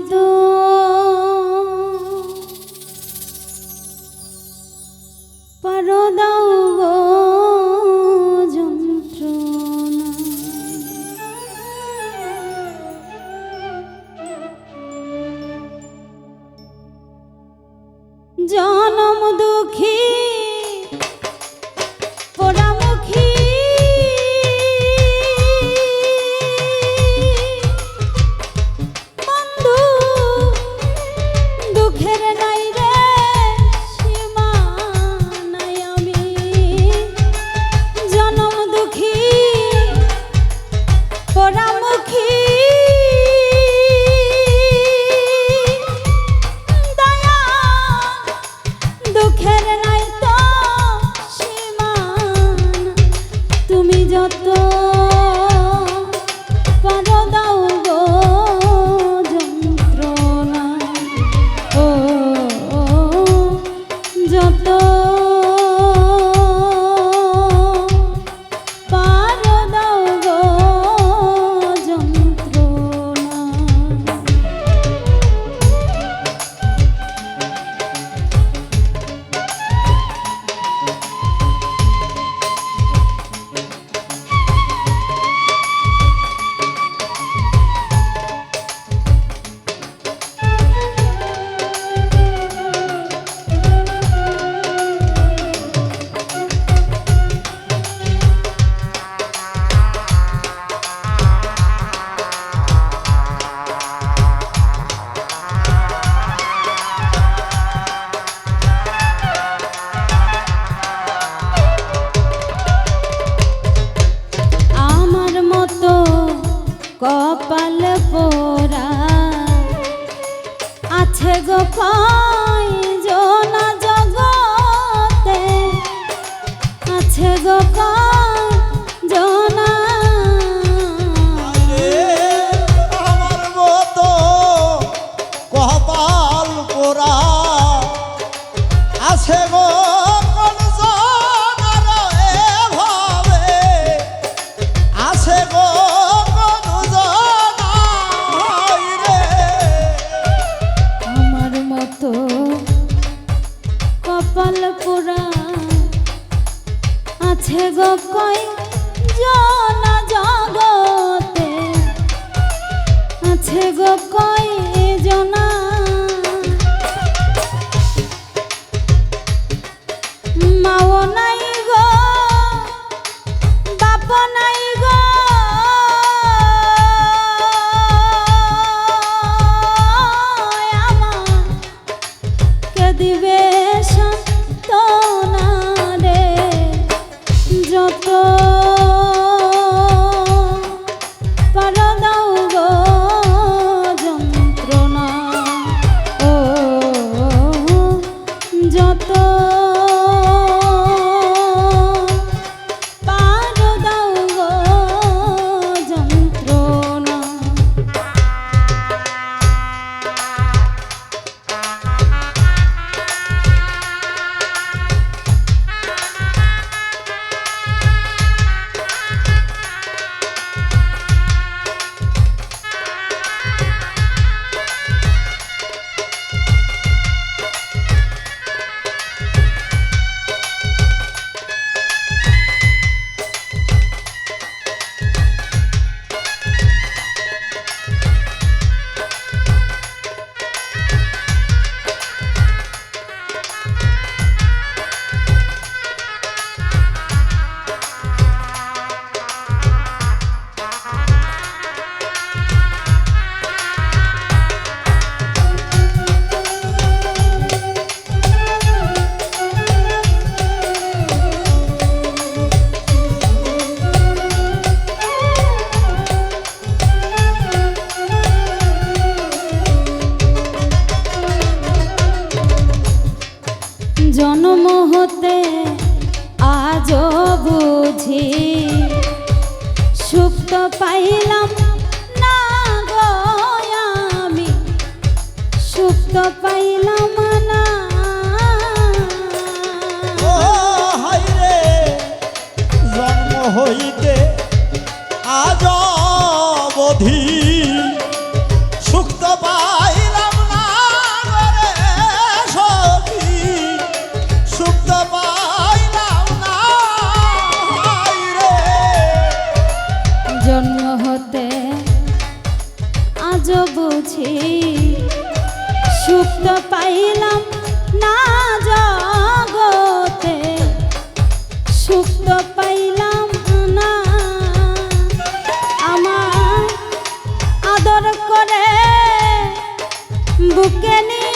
মতো পোড়ামুখী মধ্যে আজ বুঝি। সুপ্ত পাইলাম না গো আমি। সুপ্ত পাইলাম আজ বুঝি সুপ্ত পাইলাম না জগতে। সুপ্ত পাইলাম না আমার আদর করে। বুকে নিয়ে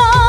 alone.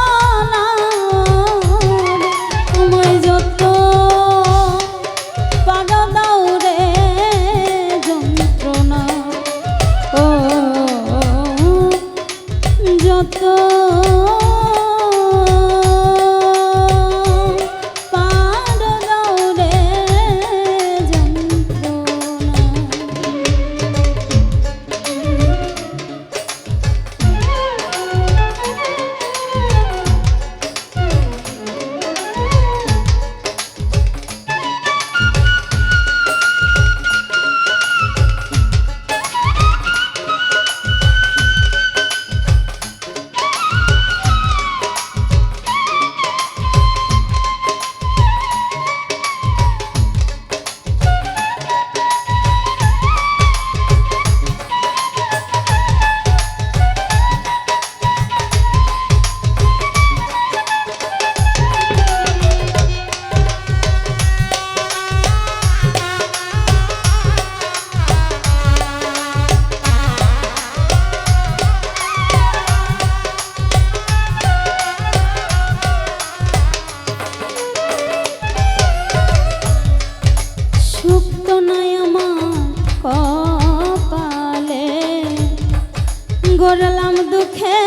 গড়লাম দুঃখে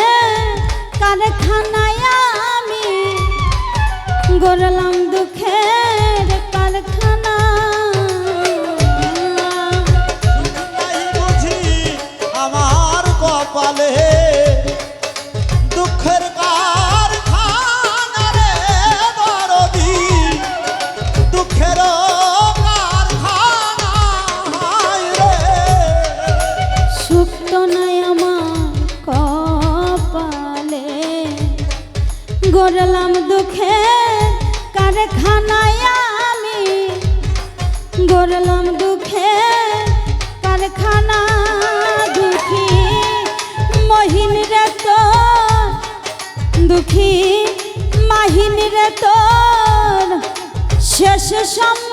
কারখানায় আমি গড়লাম শেষ সম